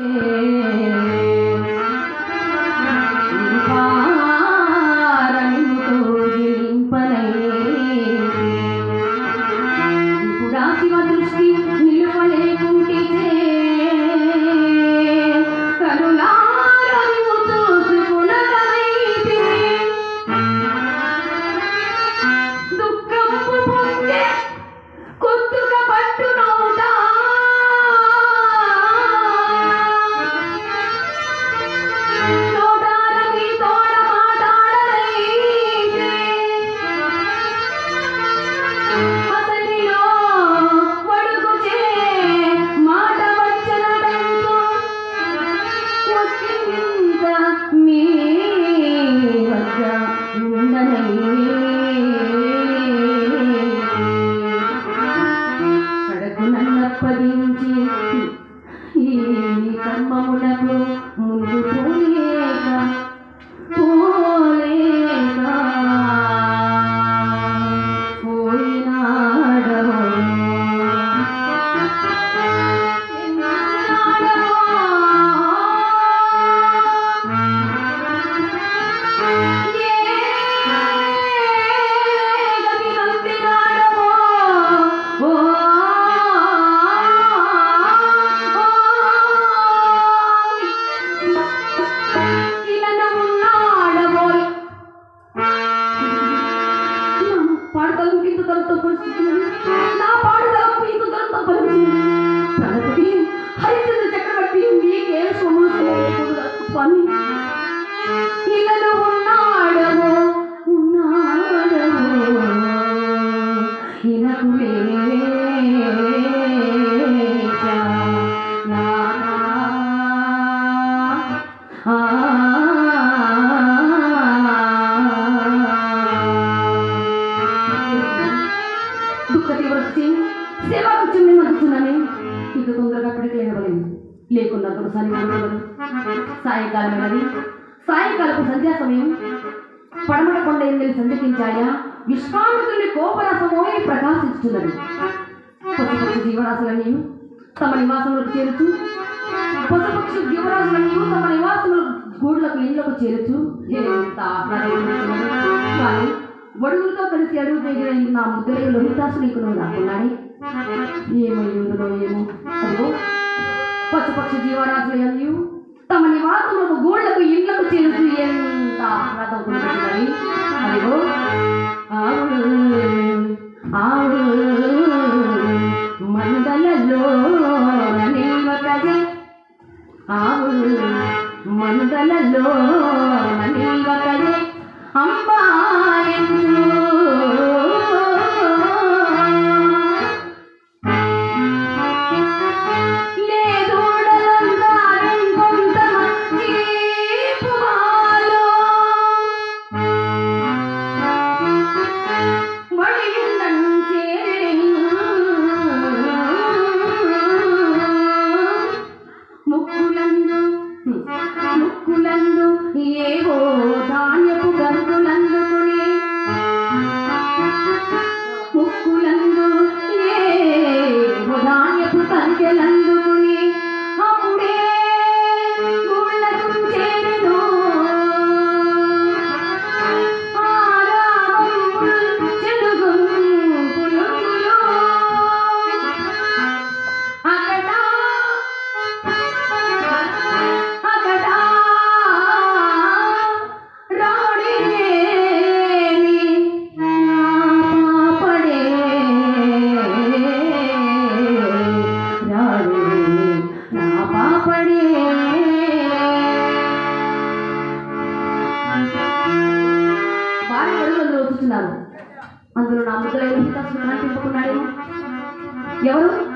嗯。వద్ద కడకు ఈ కర్మమున లేకున్నా దొరసాని మనవలు సాయంకాలం అయినది సాయంకాలపు సంధ్యా సమయం. పడమట కొండ ఎందరి సందర్శించాయా విశ్వామిత్రుని కోపరసమోయి ప్రకాశిస్తున్నది. పశుపక్షి జీవరాశులన్నీ తమ నివాసములకు చేరుచు. పశుపక్షి జీవరాశులన్నీ తమ నివాసముల గూడులకు ఇండ్లకు చేరుచు. ఎంత కానీ వడుగులతో కలిసి అడుగు దగ్గర నా ముద్దరే లోహితాసు నీకు నువ్వు నాకున్నాడే ఏమై ఉందో ఏమో. అదిగో. పశుపక్షి జీవరాశులు తమ నివాసములకు గూళ్ళకు ఇళ్ళకు చేరుచు ఎంత ఆహ్లాదం అదిగో. ఆవులు ఆవులు మందలలో నిల్వకది ఆవులు మందలలో ముక్కులందు ఏవో ధాన్యపు గంతులందుకు అడుగులు అందులో నా ముద్దలైన ఎవరు?